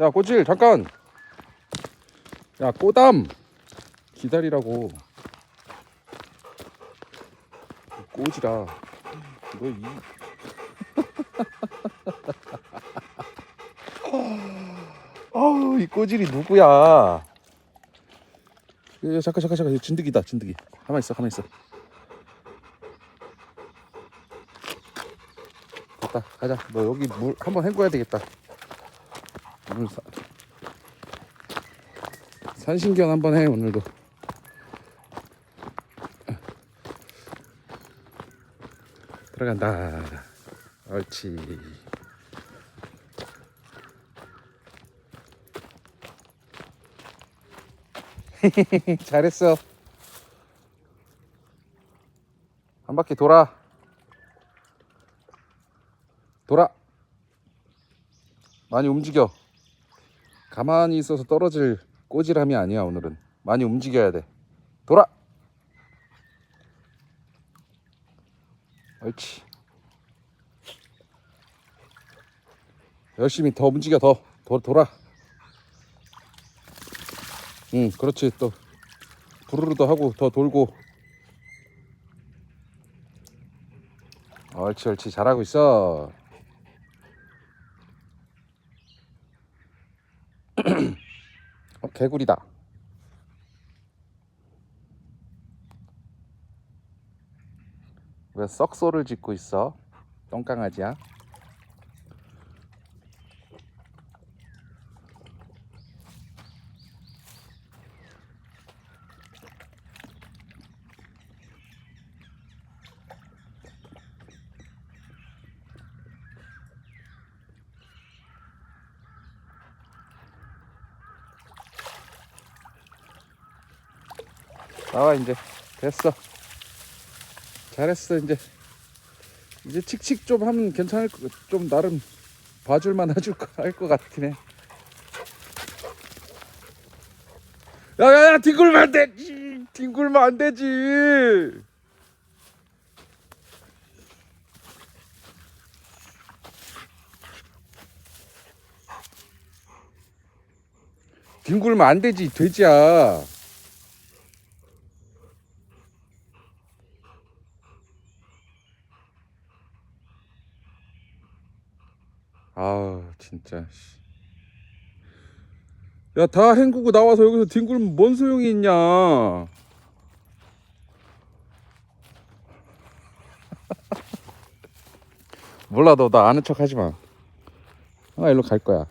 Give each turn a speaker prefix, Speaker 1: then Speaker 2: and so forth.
Speaker 1: 야 꼬질 잠깐. 야 꼬담. 기다리라고. 꼬지라. 너 이. 아우 이 꼬질이 누구야? 야, 야, 잠깐 잠깐 잠깐. 이거 진드기다 진드기. 가만 있어 가만 있어. 됐다 가자. 너 여기 물 한번 헹궈야 되겠다 오늘 사, 산신경 한번 해 오늘도. 들어간다. 옳지. 잘했어. 한 바퀴 돌아. 돌아. 많이 움직여 가만히 있어서 떨어질 꼬질함이 아니야 오늘은. 많이 움직여야 돼. 돌아! 옳지. 열심히 더 움직여 더, 더 돌아. 응 그렇지. 또 부르르도 하고 더 돌고. 옳지 옳지. 잘하고 있어 어, 개구리다. 왜 썩소를 짓고 있어? 똥강아지야 나와 이제. 됐어. 잘했어 이제. 이제 칙칙 좀 하면 괜찮을 거좀 나름 봐줄만 해줄 거할것 같긴 해. 야야야 뒹굴면 안 되지! 뒹굴면 안 되지! 뒹굴면 안 되지 돼지야 아 진짜 야 다 헹구고 나와서 여기서 뒹굴면 뭔 소용이 있냐? 몰라 너 나 아는 척 하지 마. 아, 일로 갈 거야